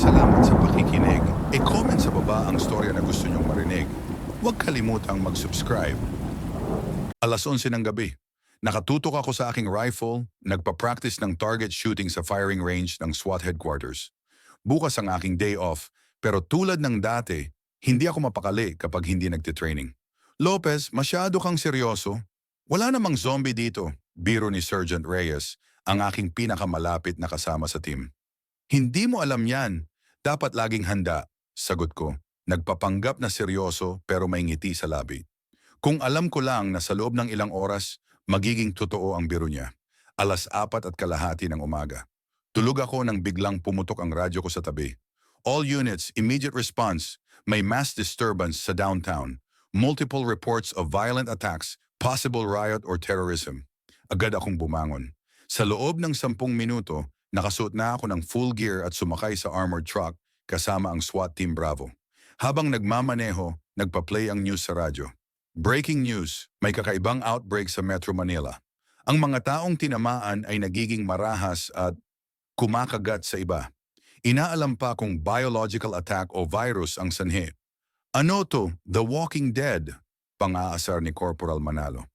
salamat sa pakikinig. E-comment sa baba ang storya na gusto nyong marinig. Huwag kalimutang mag-subscribe. Alas 11 ng gabi. Nakatutok ako sa aking rifle, nagpa-practice ng target shooting sa firing range ng SWAT headquarters. Bukas ang aking day off, pero tulad ng dati, hindi ako mapakali kapag hindi nagtitraining. Lopez, masyado kang seryoso. Wala namang zombie dito, biro ni Sergeant Reyes, ang aking pinakamalapit na kasama sa team. Hindi mo alam yan. Dapat laging handa, sagot ko. Nagpapanggap na seryoso pero may ngiti sa labi. Kung alam ko lang na sa loob ng ilang oras, magiging totoo ang biro niya. Alas apat at kalahati ng umaga. Tulog ako nang biglang pumutok ang radyo ko sa tabi. All units, immediate response. May mass disturbance sa downtown. Multiple reports of violent attacks, possible riot or terrorism. Agad akong bumangon. Sa loob ng sampung minuto, nakasuot na ako ng full gear at sumakay sa armored truck kasama ang SWAT Team Bravo. Habang nagmamaneho, nagpa-play ang news sa radyo. Breaking news, may kakaibang outbreak sa Metro Manila. Ang mga taong tinamaan ay nagiging marahas at kumakagat sa iba. Inaalam pa kung biological attack o virus ang sanhi. Ano to? The Walking Dead, pang-aasar ni Corporal Manalo.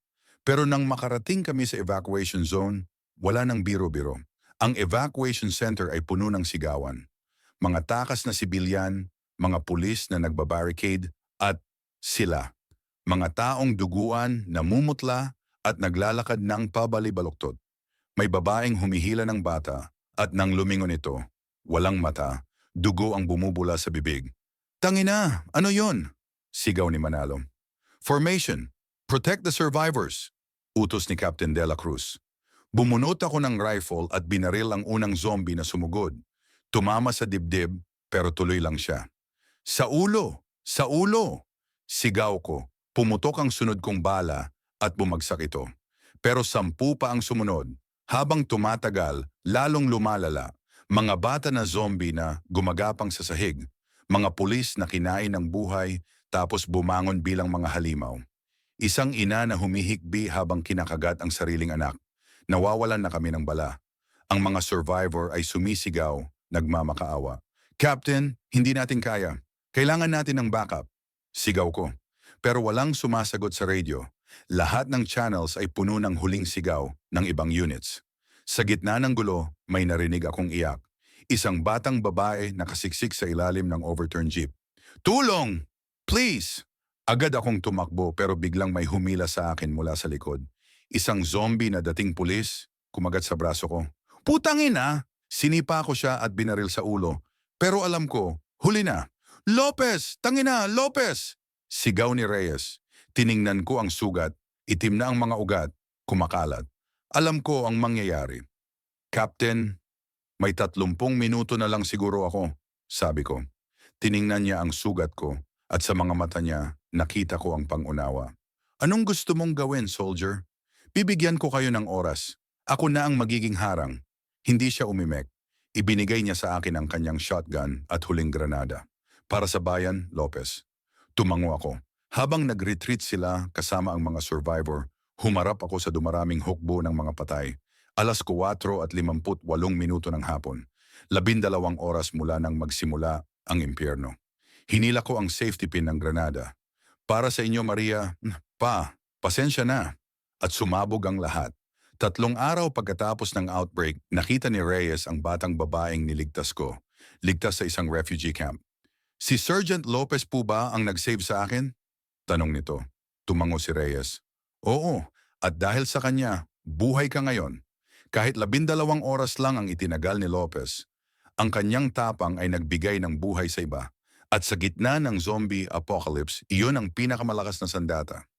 Pero nang makarating kami sa evacuation zone, wala nang biro-biro. Ang evacuation center ay puno ng sigawan. Mga takas na sibilyan, mga pulis na nagbabarricade, at sila. Mga taong duguan, namumutla, at naglalakad ng pabalibaloktot. May babaeng humihila ng bata, at nang lumingon ito, walang mata, dugo ang bumubula sa bibig. Tangina, ano yon? Sigaw ni Manalo. Formation, protect the survivors, utos ni Captain De La Cruz. Bumunot ako ng rifle at binaril ang unang zombie na sumugod. Tumama sa dibdib pero tuloy lang siya. Sa ulo! Sa ulo! Sigaw ko. Pumutok ang sunod kong bala at bumagsak ito. Pero sampu pa ang sumunod. Habang tumatagal, lalong lumalala. Mga bata na zombie na gumagapang sa sahig. Mga pulis na kinain ng buhay tapos bumangon bilang mga halimaw. Isang ina na humihikbi habang kinakagat ang sariling anak. Nawawalan na kami ng bala. Ang mga survivor ay sumisigaw, nagmamakaawa. Captain, hindi natin kaya. Kailangan natin ng backup. Sigaw ko. Pero walang sumasagot sa radio. Lahat ng channels ay puno ng huling sigaw ng ibang units. Sa gitna ng gulo, may narinig akong iyak. Isang batang babae nakasiksik sa ilalim ng overturned jeep. Tulong! Please! Agad akong tumakbo pero biglang may humila sa akin mula sa likod. Isang zombie na dating pulis, kumagat sa braso ko. Putang ina! Sinipa ko siya at binaril sa ulo. Pero alam ko, huli na. Lopez! Tangina! Lopez! Sigaw ni Reyes. Tiningnan ko ang sugat, itim na ang mga ugat, kumakalat. Alam ko ang mangyayari. Captain, may tatlumpung minuto na lang siguro ako, sabi ko. Tiningnan niya ang sugat ko at sa mga mata niya nakita ko ang pangunawa. Anong gusto mong gawin, soldier? Bibigyan ko kayo ng oras. Ako na ang magiging harang. Hindi siya umimek. Ibinigay niya sa akin ang kanyang shotgun at huling granada. Para sa bayan, Lopez. Tumango ako. Habang nag-retreat sila kasama ang mga survivor, humarap ako sa dumaraming hukbo ng mga patay. Alas 4 at 58 minuto ng hapon. Labindalawang oras mula nang magsimula ang impyerno. Hinila ko ang safety pin ng granada. Para sa inyo, Maria, pa, pasensya na. At sumabog ang lahat. Tatlong araw pagkatapos ng outbreak, nakita ni Reyes ang batang babaeng niligtas ko. Ligtas sa isang refugee camp. Si Sergeant Lopez po ba ang nag-save sa akin? Tanong nito. Tumango si Reyes. Oo, at dahil sa kanya, buhay ka ngayon. Kahit labindalawang oras lang ang itinagal ni Lopez, ang kanyang tapang ay nagbigay ng buhay sa iba. At sa gitna ng zombie apocalypse, iyon ang pinakamalakas na sandata.